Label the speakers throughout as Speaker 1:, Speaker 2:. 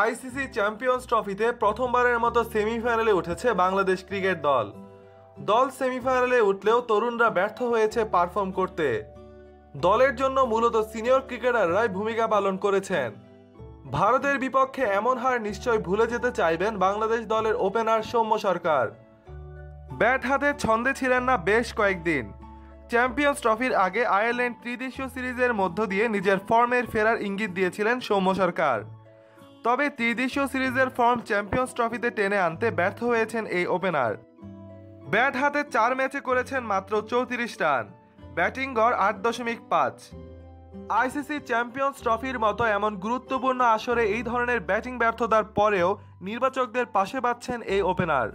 Speaker 1: ICC champions ট্রফিতে প্রথমবারের মতো সেমিফাইনালে উঠেছে বাংলাদেশ ক্রিকেট দল। দল সেমিফাইনালে উঠলেও তরুণরা ব্যর্থ হয়েছে পারফর্ম করতে। দলের জন্য মূলত সিনিয়র ক্রিকেটাররাই ভূমিকা পালন করেছেন। ভারতের বিপক্ষে এমন হার নিশ্চয় ভুলে যেতে চাইবেন বাংলাদেশ দলের ওপেনার সৌম্য সরকার। ব্যাট হাতে ছন্দে ছিলেন না বেশ কয়েকদিন। চ্যাম্পিয়ন্স ট্রফির আগে আয়ারল্যান্ড ত্রিদেশীয় সিরিজের মধ্য দিয়ে নিজের ফর্মের ফেরার ইঙ্গিত দিয়েছিলেন সৌম্য সরকার। তবে ত্রিদেশীয় সিরিজের ফর্ম চ্যাম্পিয়ন্স ট্রফিতে টেনে আনতে ব্যর্থ হয়েছেন এই ওপেনার। ব্যাট হাতে চার ম্যাচে করেছেন মাত্র চৌত্রিশ রান। ব্যাটিং গড় আট দশমিক পাঁচ। আইসিসি চ্যাম্পিয়ন্স ট্রফির মতো এমন গুরুত্বপূর্ণ আসরে এই ধরনের ব্যাটিং ব্যর্থতার পরেও নির্বাচকদের পাশে পাচ্ছেন এই ওপেনার।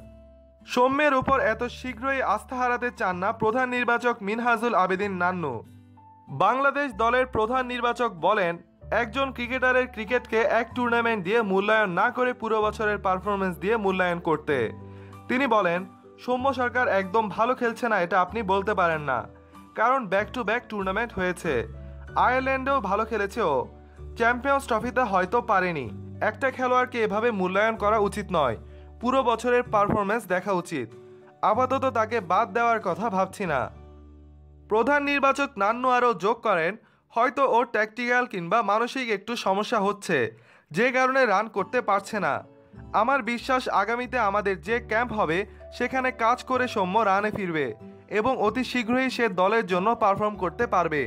Speaker 1: সৌম্যের উপর এত শীঘ্রই আস্থা হারাতে চান না প্রধান নির্বাচক মিনহাজুল আবেদিন নান্নু। বাংলাদেশ দলের প্রধান নির্বাচক বলেন একজন ক্রিকেটারের ক্রিকেটকে এক টুর্নামেন্ট দিয়ে মূল্যায়ন না করে পুরো বছরের পারফরমেন্স দিয়ে মূল্যায়ন করতে। তিনি বলেন, সৌম্য সরকার একদম ভালো খেলছে না, এটা আপনি বলতে পারেন না। কারণ ব্যাক টু ব্যাক টুর্নামেন্ট হয়েছে। আয়ারল্যান্ডেও ভালো খেলেছে ও। চ্যাম্পিয়ন্স ট্রফিতে হয়তো পারেনি। একটা খেলোয়াড়কে এভাবে মূল্যায়ন করা উচিত নয়। পুরো বছরের পারফরমেন্স দেখা উচিত। আপাতত তাকে বাদ দেওয়ার কথা ভাবছি না। প্রধান নির্বাচক নান্নু আরও যোগ করেন হয়তো ওর ট্যাকটিক্যাল কিংবা মানসিক একটু সমস্যা হচ্ছে, যে কারণে রান করতে পারছে না। আমার বিশ্বাস আগামীতে আমাদের যে ক্যাম্প হবে, সেখানে কাজ করে সৌম্য রানে ফিরবে এবং অতি শীঘ্রই সে দলের জন্য পারফর্ম করতে পারবে।